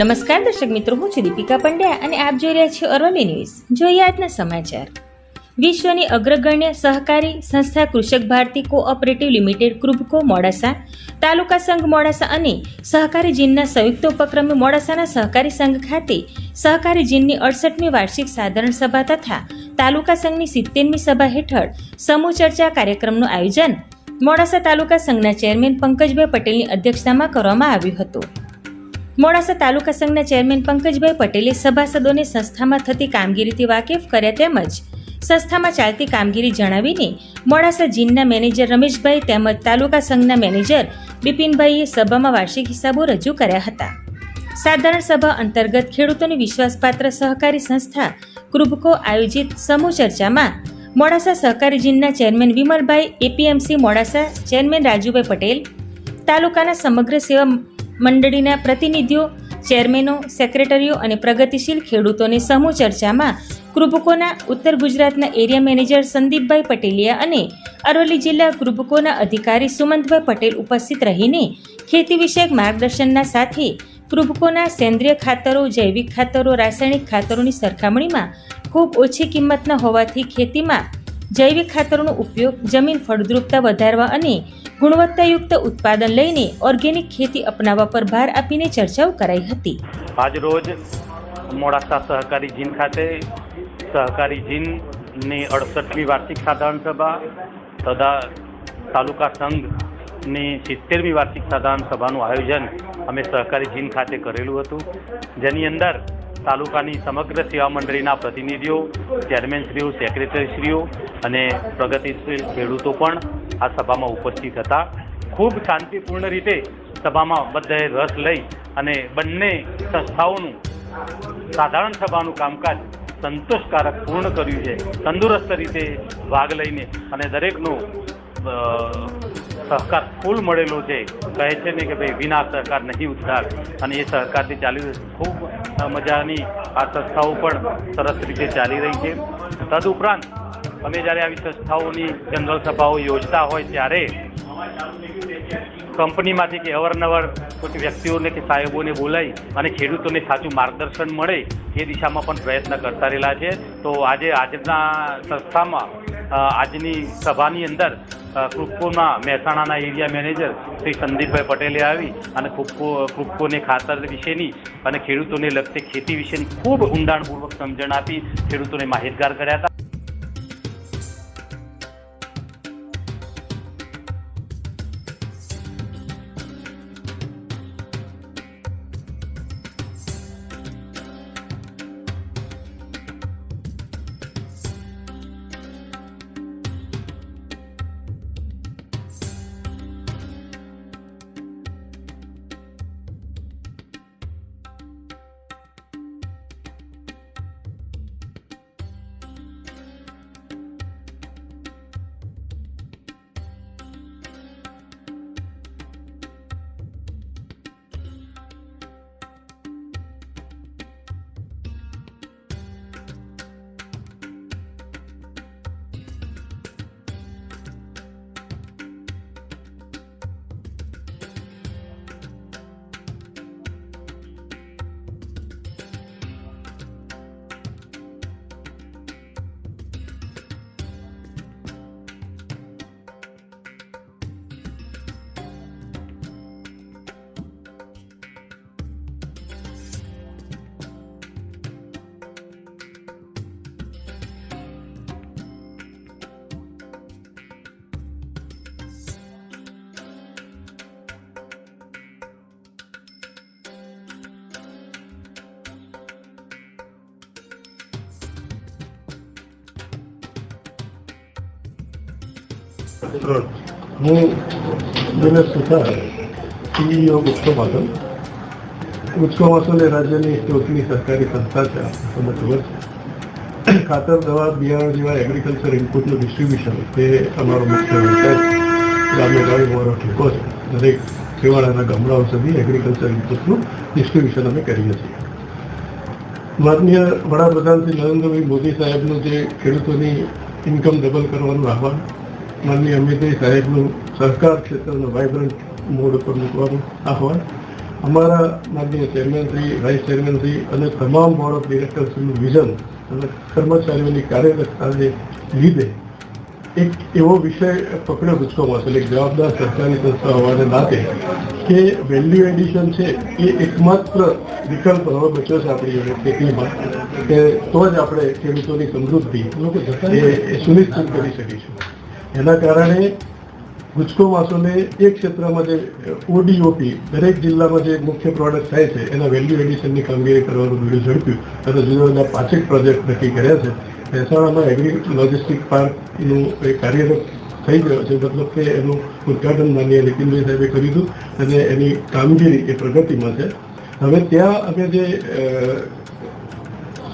નમસ્કાર દર્શક મિત્રો, હું છું દીપિકા પંડ્યા અને આપ જોઈ રહ્યા છો અરવલ્લી ન્યૂઝ. જોઈએ આજના સમાચાર. વિશ્વની અગ્રગણ્ય સહકારી સંસ્થા કૃષક ભારતી કોઓપરેટિવ લિમિટેડ કૃબકો મોડાસા, તાલુકા સંઘ મોડાસા અને સહકારી જીનના સંયુક્ત ઉપક્રમે મોડાસાના સહકારી સંઘ ખાતે સહકારી જીનની અડસઠમી વાર્ષિક સાધારણ સભા તથા તાલુકા સંઘની સિત્તેરમી સભા હેઠળ સમૂહ ચર્ચા કાર્યક્રમનું આયોજન મોડાસા તાલુકા સંઘના ચેરમેન પંકજભાઈ પટેલની અધ્યક્ષતામાં કરવામાં આવ્યું હતું. મોડાસા તાલુકા સંઘના ચેરમેન પંકજભાઈ પટેલે સભાસદોને સંસ્થામાં થતી કામગીરીથી વાકેફ કર્યા તેમજ સંસ્થામાં ચાલતી કામગીરી જણાવીને મોડાસા જીનના મેનેજર રમેશભાઈ તેમજ તાલુકા સંઘના મેનેજર બિપિનભાઈએ સભામાં વાર્ષિક હિસાબો રજૂ કર્યા હતા. સાધારણ સભા અંતર્ગત ખેડૂતોની વિશ્વાસપાત્ર સહકારી સંસ્થા કૃબકો આયોજિત સમૂહ ચર્ચામાં મોડાસા સહકારી જીનના chairman Vimalbhai, APMC Modasa chairman Rajubhai Patel, તાલુકાના સમગ્ર સેવા મંડળીના પ્રતિનિધિઓ, ચેરમેનો, સેક્રેટરીઓ અને પ્રગતિશીલ ખેડૂતોની સમૂહ ચર્ચામાં કૃભકોના ઉત્તર ગુજરાતના એરિયા મેનેજર સંદીપભાઈ પટેલિયા અને અરવલ્લી જિલ્લા કૃભકોના અધિકારી સુમંતભાઈ પટેલ ઉપસ્થિત રહીને ખેતી વિષયક માર્ગદર્શનના સાથે કૃભકોના સેન્દ્રિય ખાતરો, જૈવિક ખાતરો, રાસાયણિક ખાતરોની સરખામણીમાં ખૂબ ઓછી કિંમતના હોવાથી ખેતીમાં જૈવિક ખાતરોનો ઉપયોગ જમીન ફળદ્રુપતા વધારવા અને ગુણવત્તાયુક્ત ઉત્પાદન લઈને ઓર્ગેનિક ખેતી અપનાવવા પર ભાર આપીને ચર્ચાઓ કરાઈ હતી. આજરોજ મોડાસા સહકારી જીન ખાતે સહકારી જીનની અડસઠમી વાર્ષિક સાધારણ સભા તથા તાલુકા સંઘની સિત્તેરમી વાર્ષિક સાધારણ સભાનું આયોજન અમે સહકારી જીન ખાતે કરેલું હતું. જેની અંદર તાલુકાની સમગ્ર સેવા મંડળીના પ્રતિનિધિઓ ચેરમેનશ્રીઓ સેક્રેટરીશ્રીઓ અને પ્રગતિશીલ ખેડૂતો પણ આ સભામાં ઉપસ્થિત હતા. ખૂબ શાંતિપૂર્ણ રીતે સભામાં બધાએ રસ લઈ અને બંને સંસ્થાઓનું સાધારણ સભાનું કામકાજ સંતોષકારક પૂર્ણ કર્યું છે. તંદુરસ્ત રીતે ભાગ લઈને અને દરેકનો સહકાર ફૂલ મળેલો છે. કહે છે ને કે ભાઈ, વિના સહકાર નહીં ઉદ્ધાર અને એ સહકારથી ચાલી રહ્યું ખૂબ મજાની આ સંસ્થાઓ પણ સરસ રીતે ચાલી રહી છે. તદુપરાંત, અમે જ્યારે આવી સંસ્થાઓની જનરલ સભાઓ યોજતા હોય ત્યારે કંપનીમાંથી કે અવારનવાર કોઈ વ્યક્તિઓને કે સાહેબોને બોલાવી અને ખેડૂતોને સાચું માર્ગદર્શન મળે એ દિશામાં પણ પ્રયત્ન કરતા રહેલા છે. તો આજે આજના સંસ્થામાં આજની સભાની અંદર કૃપકોના મહેસાણાના એરિયા મેનેજર શ્રી સંદીપભાઈ પટેલે આવી અને કૃપકો કૃપકોને ખાતર વિશેની અને ખેડૂતોને લગતી ખેતી વિશેની ખૂબ ઊંડાણપૂર્વક સમજણ આપી ખેડૂતોને માહિતગાર કર્યા હતા. હું દિનેશ સુથાર સીઈઓ ગુપ્તો માધવ ગુપ્તો માધવ એ રાજ્યની ટોચની સરકારી સંસ્થા છે તમને ખબર છે ખાતર દવા બિયારણ જેવા એગ્રીકલ્ચર ઇનપુટનું ડિસ્ટ્રીબ્યુશન તે અમારો મુખ્ય વ્યવસાય. ગામે ગામે અમારો ઠેકો છે દરેક છેવાડાના ગામડાઓ સુધી એગ્રીકલ્ચર ઇનપુટનું ડિસ્ટ્રીબ્યુશન અમે કરીએ છીએ માનનીય વડાપ્રધાન શ્રી નરેન્દ્રભાઈ મોદી સાહેબનું જે ખેડૂતોની ઇન્કમ ડબલ કરવાનું આહવાન માનનીય અમિતભાઈ સાહેબનું સહકાર ક્ષેત્રનો વાઇબ્રન્ટ મોડ ઉપર મૂકવાનું આહવાન. અમારા માનનીય ચેરમેનશ્રી વાઇસ ચેરમેનશ્રી અને તમામ બોર્ડ ઓફ ડિરેક્ટર્સનું વિઝન અને કર્મચારીઓની કાર્યદક્ષતાને લીધે એક એવો વિષય પકડ્યો ગુજકો છે એક જવાબદાર સરકારી સંસ્થા હોવાને નાતે કે વેલ્યુ એડિશન છે એ એકમાત્ર વિકલ્પ હવે બચ્યો છે આપણી ખેતીમાં કે તો જ આપણે ખેડૂતોની સમૃદ્ધિ એ સુનિશ્ચિત કરી શકીશું. એના કારણે ગુજકો માસોને એક ક્ષેત્રમાં જે ઓડીઓપી દરેક જિલ્લામાં જે મુખ્ય પ્રોડક્ટ થાય છે, એના વેલ્યુ એડિશનની કામગીરી કરવાનું બીડું ઝડપ્યું. અને જુદા જુદા પાંચેક પ્રોજેક્ટ નક્કી કર્યા છે. મહેસાણામાં એગ્રી લોજિસ્ટિક પાર્કનું એ કાર્યરત થઈ ગયો છે. મતલબ કે એનું ઉદઘાટન માનીય નીતિનભાઈ સાહેબે કર્યું અને એની કામગીરી એ પ્રગતિમાં છે. હવે ત્યાં અમે જે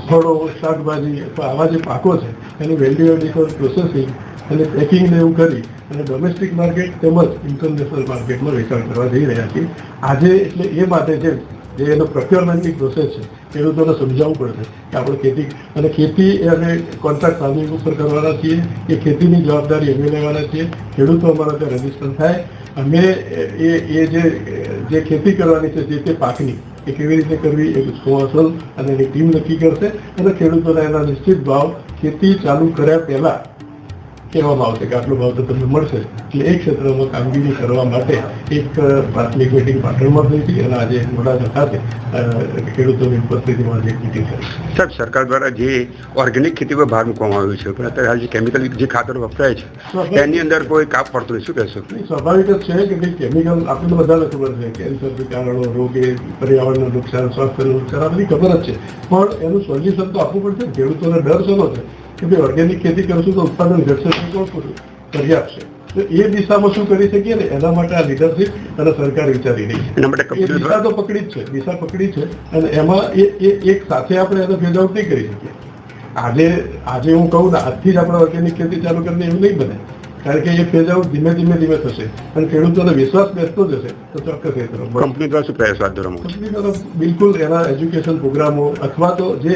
ફળો, શાકભાજી આવા જે પાકો છે, એની વેલ્યુ એડિશન પ્રોસેસિંગ અને પેકિંગને એવું કરી અને ડોમેસ્ટિક માર્કેટ તેમજ ઇન્ટરનેશનલ માર્કેટમાં વેચાણ કરવા જઈ રહ્યા છીએ. આજે એટલે એ માટે છે જે એનો પ્રોક્યોરમેન્ટની પ્રોસેસ છે ખેડૂતોને સમજાવવું પડશે કે આપણે ખેતી અને ખેતી એ કોન્ટ્રાક્ટ ફાર્મિંગ ઉપર કરવાના છીએ એ ખેતીની જવાબદારી અમે લેવાના છીએ. ખેડૂતો અમારા ત્યાં રજિસ્ટર થાય. અમે એ એ જે ખેતી કરવાની છે, જે તે પાકની એ કેવી રીતે કરવી એ સુવાસલ અને એની ટીમ નક્કી કરશે અને ખેડૂતોને એના નિશ્ચિત ભાવ ખેતી ચાલુ કર્યા પહેલા કહેવામાં આવશે કે આટલો ભાવ તો તમને મળશે. એટલે એ ક્ષેત્રમાં કામગીરી કરવા માટે એક પ્રાથમિક મિટિંગ પાટણમાં થઈ હતી. અને આજે મોડાસા ખાતે ખેડૂતોની ઉપસ્થિતિમાં જે મિટિંગ થઈ સાહેબ સરકાર દ્વારા જે ઓર્ગેનિક ખેતી પર ભાર મૂકવામાં આવ્યો છે પણ અત્યારે હાલ જે કેમિકલ જે ખાતર વપરાય છે તેની અંદર કોઈ કાપ પડતો શું કહેશો? સ્વાભાવિક જ છે કે ભાઈ કેમિકલ આપણને બધાને ખબર છે. કેન્સર કારણો રોગે પર્યાવરણનું નુકસાન સ્વાસ્થ્યનું નુકસાન આ બધી ખબર જ છે. પણ એનું સોલ્યુશન તો આપવું પડશે. ખેડૂતોને ડર શેનો છે? કે ભાઈ ઓર્ગેનિક ખેતી કરશું તો ઉત્પાદન ઘટશે કોણ પર્યાપ્ત છે. તો એ દિશામાં શું કરી શકીએ ને? એના માટે આ લીડરશીપ અને સરકાર વિચારી રહી છે. એ દિશા તો પકડી જ છે. દિશા પકડી છે. અને એમાં એ એક સાથે આપણે એનો ફેઝ આઉટ નહીં કરી શકીએ. આજે આજે હું કહું ને આજથી જ આપણે ઓર્ગેનિક ખેતી ચાલુ કરીને એવું નહીં બને. કારણ કે એ ફેઝ આઉટ ધીમે ધીમે ધીમે થશે. અને ખેડૂતોને વિશ્વાસ બેસતો જશે તો ચોક્કસ એ તરફ કંપની દ્વારા શું પ્રયાસ હાથ ધરવામાં કંપની તરફ બિલકુલ એના એજ્યુકેશન પ્રોગ્રામો અથવા તો જે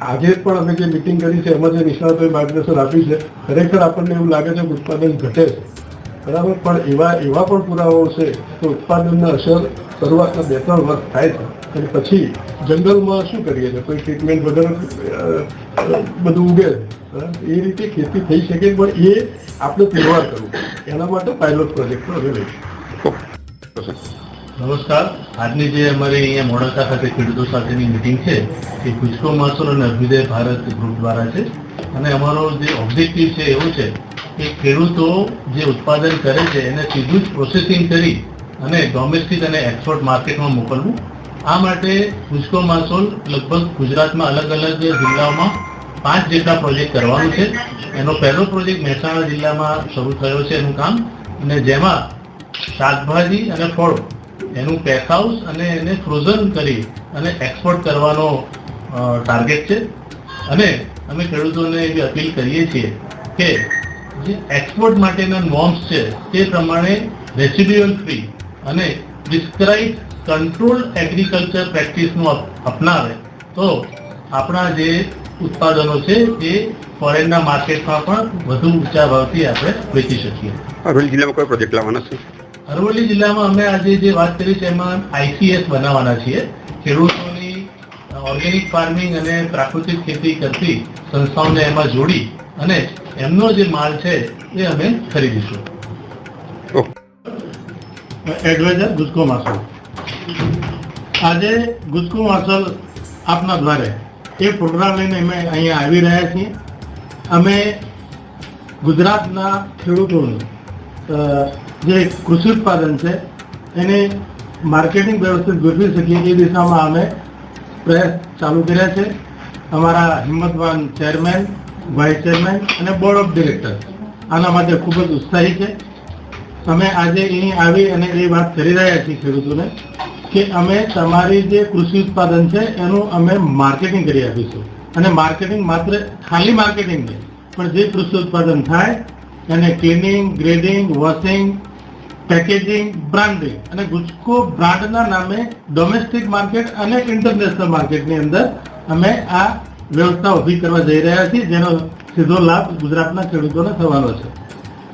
આજે પણ અમે જે મિટિંગ કરી છે એમાં જે નિષ્ણાતોએ માર્ગદર્શન આપ્યું છે ખરેખર આપણને એવું લાગે છે કે ઉત્પાદન ઘટે છે. બરાબર? પણ એવા એવા પણ પુરાવાઓ છે કે ઉત્પાદનના અસર શરૂઆતના બે ત્રણ વર્ષ થાય છે. અને પછી જંગલમાં શું કરીએ છીએ? કોઈ ટ્રીટમેન્ટ વગર બધું ઉગે છે? એ રીતે ખેતી થઈ શકે પણ એ આપણે તહેવાર કરવું. એના માટે પાયલોટ પ્રોજેક્ટ અમે લઈશું. નમસ્કાર. આજની જે અમારી અહીંયા મોડાસા ખાતે ખેડૂતો સાથેની મિટિંગ છે, એ ગુજકો માસોલ અને અભ્યુદય ભારત ગ્રુપ દ્વારા છે. અને અમારો જે ઓબ્જેક્ટિવ છે એવું છે કે ખેડૂતો જે ઉત્પાદન કરે છે, એને સીધું જ પ્રોસેસિંગ કરી અને ડોમેસ્ટિક અને એક્સપોર્ટ માર્કેટમાં મોકલવું. આ માટે ગુજકો માસોલ લગભગ ગુજરાતમાં અલગ અલગ જિલ્લાઓમાં પાંચ જેટલા પ્રોજેક્ટ કરવાનું છે. એનો પહેલો પ્રોજેક્ટ મહેસાણા જિલ્લામાં શરૂ થયો છે એનું કામ. અને જેમાં શાકભાજી અને ફળો એનું પેક અને એને ફ્રોઝન કરી અને એક્સપોર્ટ કરવાનો ટાર્ગેટ છે. અને અમે ખેડૂતોને એવી અપીલ કરીએ છીએ કે જે એક્સપોર્ટ માટેના નોર્મ્સ છે તે પ્રમાણે રેસિડ્યુઅલ ફ્રી અને પ્રિસ્ક્રાઇબ કંટ્રોલ એગ્રીકલ્ચર પ્રેક્ટિસનું અપ- અપનાવે. તો આપણા જે ઉત્પાદનો છે એ ફોરેનના માર્કેટમાં પણ વધુ ઊંચા ભાવથી આપણે વેચી શકીએ. અરવલ્લી જિલ્લામાં કોઈ પ્રોજેક્ટ લાવવાના છે? અરવલ્લી જિલ્લામાં અમે આજે જે વાત કરી છે એમાં આઈસીએસ બનાવવાના છીએ. ખેડૂતોની ઓર્ગેનિક ફાર્મિંગ અને પ્રાકૃતિક ખેતી કરતી સંસ્થાઓને એમાં જોડી અને એમનો જે માલ છે એ અમે ખરીદીશું. એડવાઇઝર ગુજકો માસલ. આજે ગુજકો માસલ આપના દ્વારે એ પ્રોગ્રામ લઈને અમે અહીંયા આવી રહ્યા છીએ. અમે ગુજરાતના ખેડૂતોનું જે કૃષિ ઉત્પાદન છે, એને માર્કેટિંગ વ્યવસ્થિત ગોઠવી શકીએ એ દિશામાં અમે પ્રયાસ ચાલુ કર્યા છે. અમારા હિંમતવાન ચેરમેન, વાઇસ ચેરમેન અને બોર્ડ ઓફ ડિરેક્ટર આના માટે ખૂબ જ ઉત્સાહી છે. અમે આજે અહીં આવી અને એ વાત કરી રહ્યા છીએ ખેડૂતોને કે અમે તમારી જે કૃષિ ઉત્પાદન છે, એનું અમે માર્કેટિંગ કરી આપીશું. અને માર્કેટિંગ માત્ર ખાલી માર્કેટિંગ નહીં, પણ જે કૃષિ ઉત્પાદન થાય એને cleaning grading washing packaging branding અને ગુજકો બ્રાન્ડના નામે ડોમેસ્ટિક માર્કેટ અને ઇન્ટરનેશનલ માર્કેટની અંદર અમે આ વ્યવસ્થા ઊભી કરવા જઈ રહ્યા છીએ, જેનો સીધો લાભ ગુજરાતના ખેડૂતોને થવાનો છે.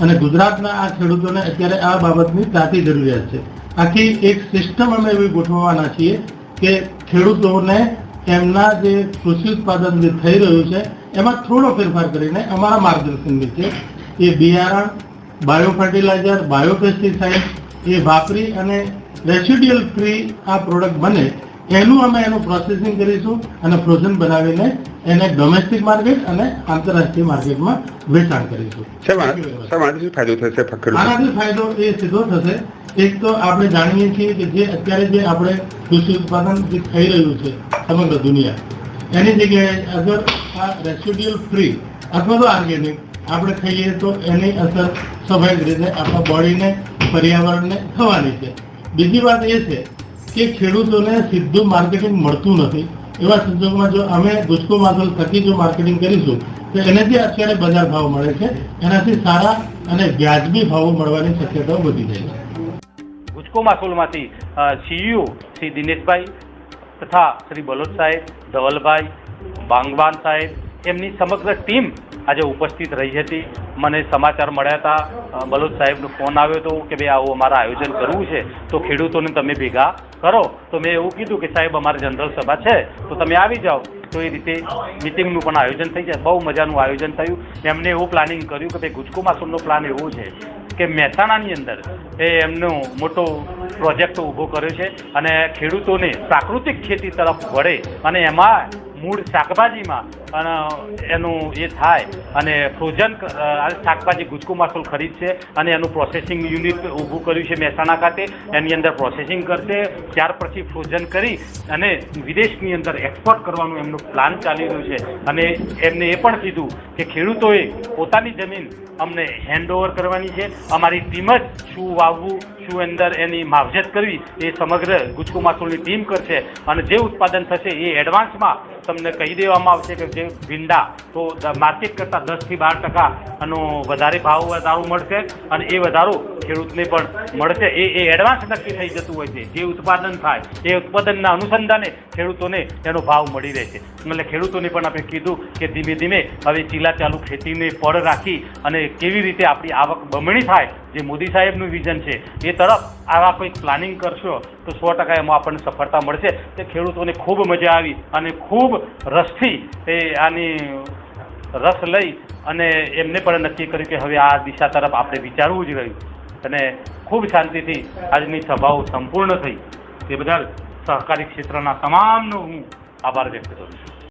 અને ગુજરાતના આ ખેડૂતોને અત્યારે આ બાબતની તાતી જરૂરિયાત છે. આખી એક સિસ્ટમ અમે એવી ગોઠવવાના છીએ કે ખેડૂતોને એમના જે કૃષિ ઉત્પાદન જે થઈ રહ્યું છે, એમાં થોડો ફેરફાર કરીને અમારા માર્ગદર્શન નીચે એ બિયારણ બાયો ફર્ટિલાઇઝર બાયો પેસ્ટિસાઇડ એ વાપરી અને રેસિડ્યુઅલ ફ્રી આ પ્રોડક્ટ બને એનું અમે એનું પ્રોસેસિંગ કરીશું અને ફ્રોઝન બનાવીને એને ડોમેસ્ટિક માર્કેટ અને આંતરરાષ્ટ્રીય માર્કેટમાં વેચાણ કરીશું. આનાથી ફાયદો એ સીધો થશે. એક તો આપણે જાણીએ છીએ કે જે અત્યારે જે આપણે કૃષિ ઉત્પાદન જે થઈ રહ્યું છે સમગ્ર દુનિયા એની જગ્યાએ અગર આ રેસિડ્યુઅલ ફ્રી અથવા તો ઓર્ગેનિક આપણે ખાઈએ તો એની અસર સ્વાભાવિક રીતે આપણા બોડીને, પર્યાવરણને થવાની છે. બીજી વાત એ છે કે ખેડૂતોને સીધું માર્કેટિંગ મળતું નથી. એવા સંજોગોમાં જો અમે ગુસ્કો માસલ થકી જો માર્કેટિંગ કરીશું, તો એને અત્યારે બજાર ભાવ મળે છે. એનાથી સારા અને વ્યાજબી ભાવો મળવાની શક્યતાઓ વધી જાય છે. ગુજકો માસોલમાંથી સીઈઓ શ્રી દિનેશભાઈ તથા શ્રી બલોદ સાહેબ, ધવલભાઈ બાંગવાન સાહેબ, એમની સમગ્ર ટીમ આજે ઉપસ્થિત રહી હતી. મને સમાચાર મળ્યા હતા. અ, બલોદ સાહેબનો ફોન આવ્યો હતો કે ભાઈ આવું અમારે આયોજન કરવું છે તો ખેડૂતોને તમે ભેગા કરો. તો મેં એવું કીધું કે સાહેબ અમારે જનરલ સભા છે તો તમે આવી જાઓ. તો એ રીતે મિટિંગનું પણ આયોજન થઈ જાય. બહુ મજાનું આયોજન થયું. એમને એવું પ્લાનિંગ કર્યું કે ભાઈ ગુજકો માસુમનો પ્લાન એવો છે કે મહેસાણાની અંદર એ એમનો મોટો પ્રોજેક્ટ ઊભો કર્યો છે અને ખેડૂતોને પ્રાકૃતિક ખેતી તરફ વળે અને એમાં મૂળ શાકભાજીમાં અને એનું એ થાય. અને ફ્રોઝન શાકભાજી ગુજકો માસુલ ખરીદશે અને એનું પ્રોસેસિંગ યુનિટ ઊભું કર્યું છે મહેસાણા ખાતે. એની અંદર પ્રોસેસિંગ કરશે. ત્યાર પછી ફ્રોઝન કરી અને વિદેશની અંદર એક્સપોર્ટ કરવાનું એમનું પ્લાન ચાલી રહ્યું છે. અને એમને એ પણ કીધું કે ખેડૂતોએ પોતાની જમીન અમને હેન્ડ ઓવર કરવાની છે. અમારી ટીમ જ શું વાવવું શું અંદર એની માવજત કરવી એ સમગ્ર ગુજકો માસુલની ટીમ કરશે. અને જે ઉત્પાદન થશે એ એડવાન્સમાં તમને કહી દેવામાં આવશે કે જે ભીંડા તો માર્કેટ કરતાં દસથી બાર ટકાનો વધારે ભાવ વધારો મળશે અને એ વધારો ખેડૂતને પણ મળશે. એ એ એડવાન્સ નક્કી થઈ જતું હોય છે. જે ઉત્પાદન થાય એ ઉત્પાદનના અનુસંધાને ખેડૂતોને એનો ભાવ મળી રહે છે એટલે ખેડૂતોને પણ આપણે કીધું કે ધીમે ધીમે હવે ચીલા ચાલુ ખેતીને પડ રાખી અને કેવી રીતે આપણી આવક બમણી થાય, જે મોદી સાહેબનું વિઝન છે એ તરફ આવા કોઈ પ્લાનિંગ કરશો તો સો ટકા એમાં આપણને સફળતા મળશે. તે ખેડૂતોને ખૂબ મજા આવી અને ખૂબ રસથી એ આની રસ લઈ અને એમને પણ નક્કી કર્યું કે હવે આ દિશા તરફ આપણે વિચારવું જ રહ્યું. અને ખૂબ શાંતિથી આજની સભાઓ સંપૂર્ણ થઈ. તે બદલ સહકારી ક્ષેત્રના તમામનો હું આભાર વ્યક્ત કરું છું.